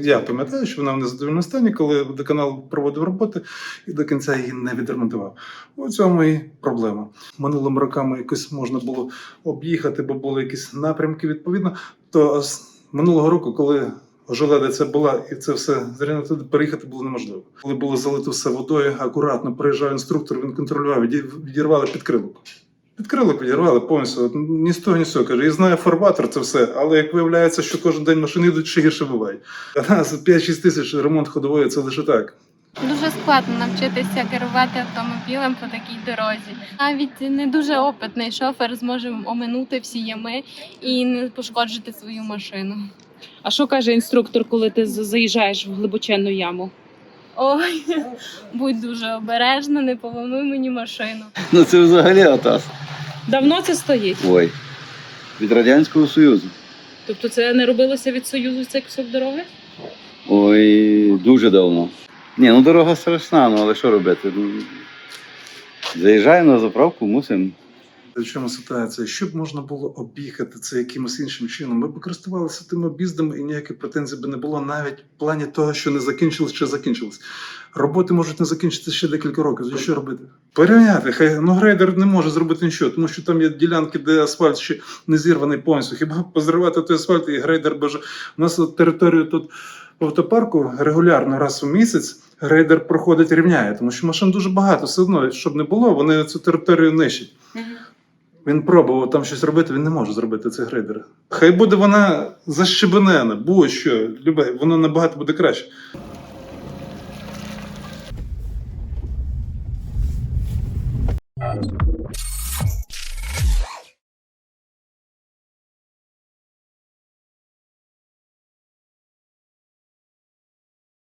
Я пам'ятаю, що вона в незадовільному стані, коли водоканал проводив роботи і до кінця її не відремонтував. У цьому і проблема. Минулими роками якось можна було об'їхати, бо були якісь напрямки відповідно. То минулого року, коли Желеда це була, і це все зрівняно туди переїхати було неможливо. Коли було залито все водою, акуратно приїжджав інструктор, він контролював, відірвали підкрилок. Підкрилок відірвали повністю. Ні з того, ні з цього. Каже, я знаю фарбатор, це все. Але як виявляється, що кожен день машини йдуть ще гірше бувають. А нас 5-6 тисяч ремонт ходової це лише так. Дуже складно навчитися керувати автомобілем по такій дорозі. Навіть не дуже опитний шофер зможе оминути всі ями і не пошкоджити свою машину. А що каже інструктор, коли ти заїжджаєш в глибоченну яму? Ой, будь дуже обережна, не поламуй мені машину. Ну це взагалі атас. Давно це стоїть. Ой. Від Радянського Союзу. Тобто це не робилося від союзу цей кусок дороги? Ой, дуже давно. Ні, ну дорога страшна, ну але що робити? Ну, заїжджаємо на заправку, мусимо. В чому ситуація? Щоб можна було об'їхати це якимось іншим чином, ми б користувалися тими об'їздами і ніяких претензій би не було навіть в плані того, що не закінчилось чи закінчилось. Роботи можуть не закінчитися ще декілька років. Що робити? Порівняти, хай ну грейдер не може зробити нічого, тому що там є ділянки, де асфальт ще не зірваний повністю. Хіба позривати той асфальт і грейдер боже. У нас от територію тут автопарку регулярно раз у місяць грейдер проходить рівняє, тому що машин дуже багато, все одно, щоб не було, вони цю територію нищать. Він пробував там щось робити, він не може зробити цей грейдер. Хай буде вона защебенена, будь-що, любе, воно набагато буде краще.